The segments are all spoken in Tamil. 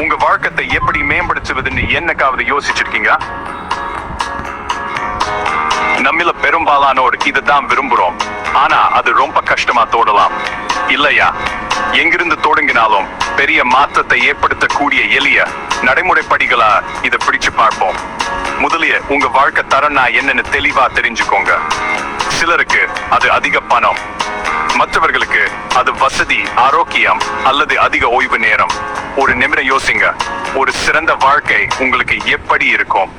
உங்க வாழ்க்கத்தை எப்படி மேம்படுத்துவதுன்னு என்னக்காவது யோசிச்சிருக்கீங்க நம்மில பெரும்பாலானோர் இதுதான் விரும்புறோம். ஆனா அது ரொம்ப கஷ்டமா தோடலாம் இல்லையா? எங்கிருந்து தொடங்கினாலும் பெரிய மாற்றத்தை ஏற்படுத்தக்கூடிய எளிய நடைமுறை படிகளா இதை பிடிச்சு பார்ப்போம். முதலிய உங்க வாழ்க்கை தரம்னா என்னன்னு தெளிவா தெரிஞ்சுக்கோங்க. சிலருக்கு அது அதிக பணம் மற்றவர்களுக்கு அது வசதி ஆரோக்கியம் அல்லது அதிக ஓய்வு நேரம். ஒரு நிமிடம் யோசிங்க. ஒரு சிறந்த வாழ்க்கை உங்களுக்கு எப்படி இருக்கும்?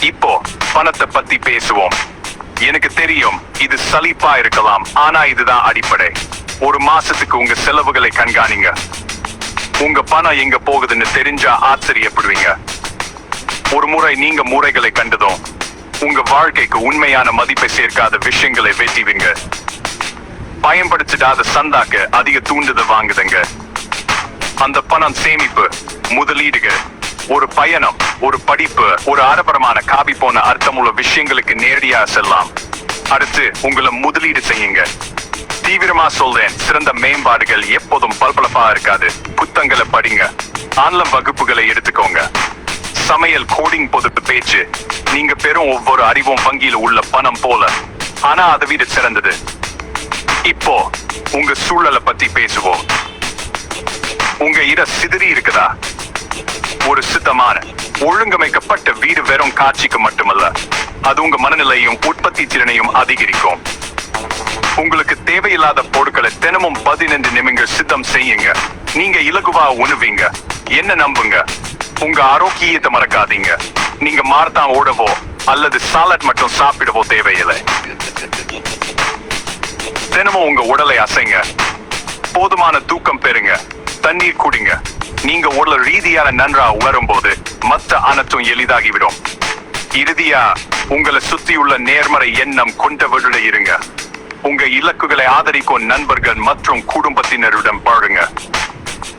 இப்போ பணத்தை பத்தி பேசுவோம். எனக்கு தெரியும் இது சலிப்பா இருக்கலாம் ஆனா இதுதான் அடிப்படை. ஒரு மாசத்துக்கு உங்க செலவுகளை கண்காணிங்க. உங்க பணம் எங்க போகுதுன்னு தெரிஞ்சா ஆச்சரியப்படுவீங்க. ஒரு முறை நீங்க முறைகளை கண்டதும் உங்க வாழ்க்கைக்கு உண்மையான மதிப்பை சேர்க்காத விஷயங்களை வெட்டிவிங்க. பயன்படுத்திடாத சந்தாக்க அதிக தூண்டுதல் வாங்குதுங்க. அந்த பணம் சேமிப்பு முதலீடுகள் ஒரு பயணம் ஒரு படிப்பு ஒரு ஆடம்பரமான காபி போன அர்த்தமுள்ள விஷயங்களுக்கு நேரடியா செல்லாம் அடுத்து உங்களை முதலீடு செய்யுங்க. தீவிரமா சொல்றேன் சிறந்த மேம்பாடுகள் எப்போதும் பளபளப்பா இருக்காது. புத்தங்களை படிங்க. ஆன்லைன் வகுப்புகளை எடுத்துக்கோங்க. சமையல் கோடிங் பொது பேச்சு. நீங்க பெறும் ஒவ்வொரு அறிவும் வங்கியில உள்ள பணம் போல. ஆனா அதை விட சிறந்தது. இப்போ உங்க சூழலை பத்தி பேசுவோம். உங்க இர சிதறி இருக்குதா? ஒரு சுத்தமான ஒழுங்கமைக்கப்பட்ட வீடு வெறும் காட்சிக்கு மட்டுமல்ல. அது உங்க மனநிலையும் உற்பத்தி திறனையும் அதிகரிக்கும். உங்களுக்கு தேவையில்லாத பொருட்களை தினமும் பதினைந்து நிமிடங்கள் சித்தம் செய்யுங்க. நீங்க இலகுவா உணவீங்க. என்ன நம்புங்க? உங்க ஆரோக்கியத்தை மறக்காதீங்க. நீங்க மார்த்தான் ஓடவோ அல்லது சாலட் மட்டும் சாப்பிடவோ தேவையில்லை. தினமும் உங்க உடலை அசைங்க. போதுமான தூக்கம் பெறுங்க. தண்ணீர் குடிங்க. நீங்க உடல் ரீதியான நன்றா உணரும் போது மத்த அனைத்தும் எளிதாகிவிடும். இறுதியா உங்களை சுத்தியுள்ள நேர்மறை எண்ணம் கொண்டவர்கள இருங்க. உங்க இலக்குகளை ஆதரிக்கும் நண்பர்கள் மற்றும் குடும்பத்தினருடன் பாருங்க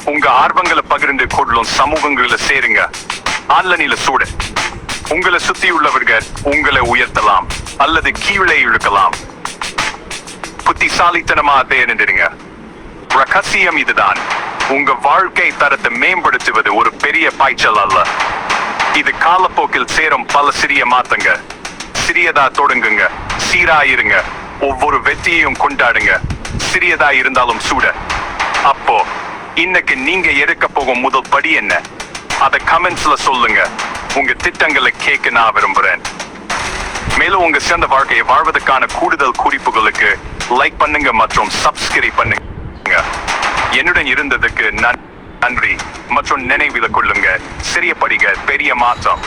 உங்க ஆர்வங்களை பகிர்ந்து கொள்ளும் சமூகங்களை சேருங்க. ஆன்லைனில சூடு. உங்களை சுத்தியுள்ளவர்கள் உங்களை உயர்த்தலாம். அல்லது கீழே இழுக்கலாம். புத்திசாலித்தனமா தேர்ந்தெடுங்க ரகசியம் இதுதான். உங்க வாழ்க்கை தரத்தை மேம்படுத்துவது ஒரு பெரிய பாய்ச்சல் அல்ல. இது காலப்போக்கில் சேரும் பல சிறிய மாத்தங்க சிறியதா தொடங்குங்க. சீராயிருங்க. ஒவ்வொரு வெற்றியையும் கொண்டாடுங்க. சிறியதா இருந்தாலும் சூட. அப்போ இன்னைக்கு நீங்க எடுக்க போகும் முதல் படி என்ன? அதை கமெண்ட்ஸ்ல சொல்லுங்க. உங்க திட்டங்களை கேட்க நான் விரும்புறேன். மேலும் உங்க சிறந்த வாழ்க்கையை வாழ்வதற்கான கூடுதல் குறிப்புகளுக்கு லைக் பண்ணுங்க மற்றும் சப்ஸ்கிரைப் பண்ணுங்க. என்னுடன் இருந்ததுக்கு நன்- நன்றி. மற்றும் நினைவில் கொள்ளுங்க. சிறிய படிக பெரிய மாற்றம்.